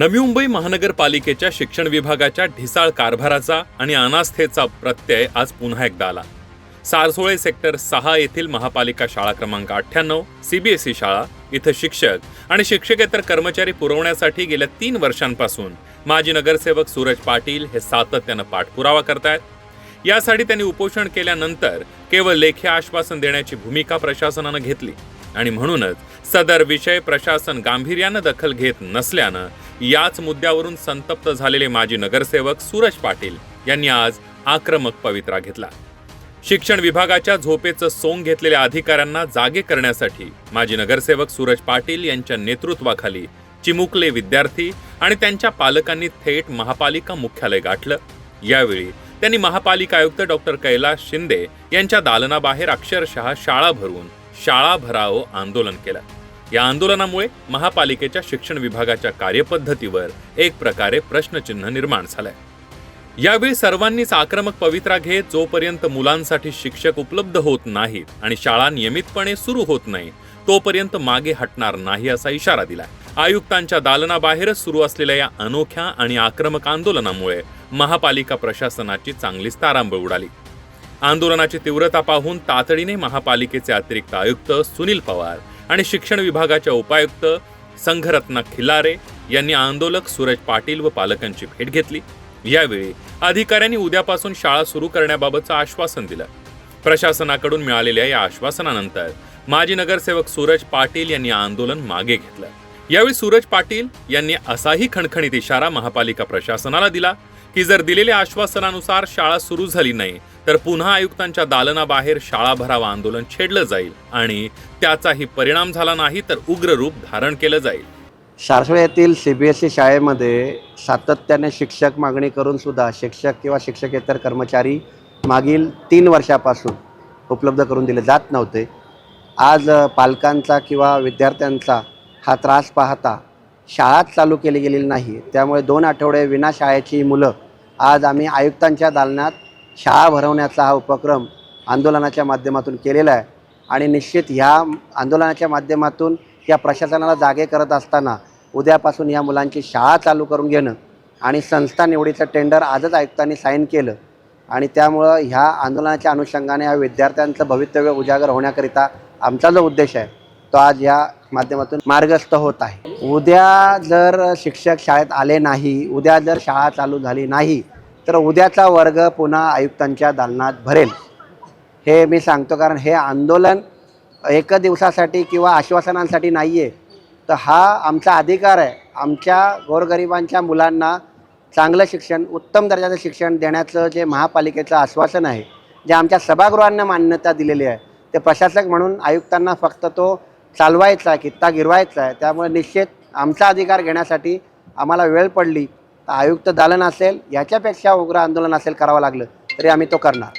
नवी मुंबई महानगरपालिकेच्या शिक्षण विभागाच्या ढिसाळ कारभाराचा आणि अनास्थेचा प्रत्यय आज पुन्हा एकदा आला. सारसोळे सेक्टर सहा येथील महापालिका शाळा क्रमांक अठ्ठ्याण्णव सीबीएसई शाळा इथं शिक्षक आणि शिक्षकेतर कर्मचारी पुरवण्यासाठी गेल्या तीन वर्षांपासून माजी नगरसेवक सूरज पाटील हे सातत्यानं पाठपुरावा करतायत. यासाठी त्यांनी उपोषण केल्यानंतर केवळ लेखी आश्वासन देण्याची भूमिका प्रशासनानं घेतली आणि म्हणूनच सदर विषय प्रशासन गांभीर्यानं दखल घेत नसल्यानं याच मुद्द्यावरून संतप्त झालेले माजी नगरसेवक सूरज पाटील यांनी आज आक्रमक पवित्रा घेतला. शिक्षण विभागाच्या झोपेचं सोंग घेतलेल्या अधिकाऱ्यांना जागे करण्यासाठी माजी नगरसेवक सूरज पाटील यांच्या नेतृत्वाखाली चिमुकले विद्यार्थी आणि त्यांच्या पालकांनी थेट महापालिका मुख्यालय गाठलं. यावेळी त्यांनी महापालिका आयुक्त डॉक्टर कैलास शिंदे यांच्या दालनाबाहेर अक्षरशः शाळा भरून शाळा भराव आंदोलन केलं. या आंदोलनामुळे महापालिकेच्या शिक्षण विभागाच्या कार्यपद्धतीवर एक प्रकारे प्रश्नचिन्ह निर्माण झालंय. यावेळी सर्वांनीच आक्रमक पवित्रा घेत जोपर्यंत मुलांसाठी शिक्षक उपलब्ध होत नाहीत आणि शाळा नियमितपणे सुरू होत नाही तोपर्यंत मागे हटणार नाही असा इशारा दिला आयुक्तांच्या दालनाबाहेरच सुरू असलेल्या या अनोख्या आणि आक्रमक आंदोलनामुळे महापालिका प्रशासनाची चांगलीच तारांबळ उडाली. आंदोलनाची तीव्रता पाहून तातडीने महापालिकेचे अतिरिक्त आयुक्त सुनील पवार आणि शिक्षण विभागाच्या उपायुक्त संघरत्ना खिलारे यांनी आंदोलक सूरज पाटील व पालकांची भेट घेतली. यावेळी अधिकाऱ्यांनी उद्यापासून शाळा सुरू करण्याबाबतचं आश्वासन दिलं. प्रशासनाकडून मिळालेल्या या आश्वासनानंतर माजी नगरसेवक सूरज पाटील यांनी आंदोलन मागे घेतलं. यावेळी सूरज पाटील यांनी असाही खणखणीत इशारा महापालिका प्रशासनाला दिला की जर दिलेल्या आश्वासनानुसार शाळा सुरू झाली नाही तर पुन्हा आयुक्तांच्या दालनाबाहेर शाळा भरावा आंदोलन छेडलं जाईल आणि त्याचाही परिणाम झाला नाही तर उग्र रूप धारण केलं जाईल. सारसोळे येथील सी बी एस ई शाळेमध्ये सातत्याने शिक्षक मागणी करून सुद्धा शिक्षक किंवा शिक्षकेतर कर्मचारी मागील तीन वर्षापासून उपलब्ध करून दिले जात नव्हते. आज पालकांचा किंवा विद्यार्थ्यांचा हा त्रास पाहता शाळाच चालू केली गेलेली नाही. त्यामुळे दोन आठवडे विना शाळेची मुलं आज आम्ही आयुक्तांच्या दालनात शाळा भरवण्याचा हा उपक्रम आंदोलनाच्या माध्यमातून केलेला आहे. आणि निश्चित ह्या आंदोलनाच्या माध्यमातून या प्रशासनाला जागे करत असताना उद्यापासून या मुलांची शाळा चालू करून घेणं आणि संस्था निवडीचं टेंडर आजच आयुक्तांनी साईन केलं. आणि त्यामुळं ह्या आंदोलनाच्या अनुषंगाने या विद्यार्थ्यांचं भवितव्य उजागर होण्याकरिता आमचा जो उद्देश आहे तो आज या माध्यमातून मार्गस्थ होत आहे. उद्या जर शिक्षक शाळेत आले नाही उद्या जर शाळा चालू झाली नाही तर उद्याचा वर्ग पुन्हा आयुक्तांच्या दालनात भरेल. हे मी सांगतो कारण हे आंदोलन एक दिवसासाठी किंवा आश्वासनांसाठी नाही आहे तर हा आमचा अधिकार आहे. आमच्या गोरगरिबांच्या मुलांना चांगलं शिक्षण उत्तम दर्जाचं शिक्षण देण्याचं जे महापालिकेचं आश्वासन आहे जे आमच्या सभागृहांना मान्यता दिलेली आहे ते प्रशासक म्हणून आयुक्तांना फक्त तो चालवायचा आहे कित्ता गिरवायचा आहे. त्यामुळे निश्चित आमचा अधिकार घेण्यासाठी आम्हाला वेळ पडली. आयुक्त दालन असेल याच्यापेक्षा उग्र आंदोलन असेल करावं लागलं तरी आम्ही तो करणार.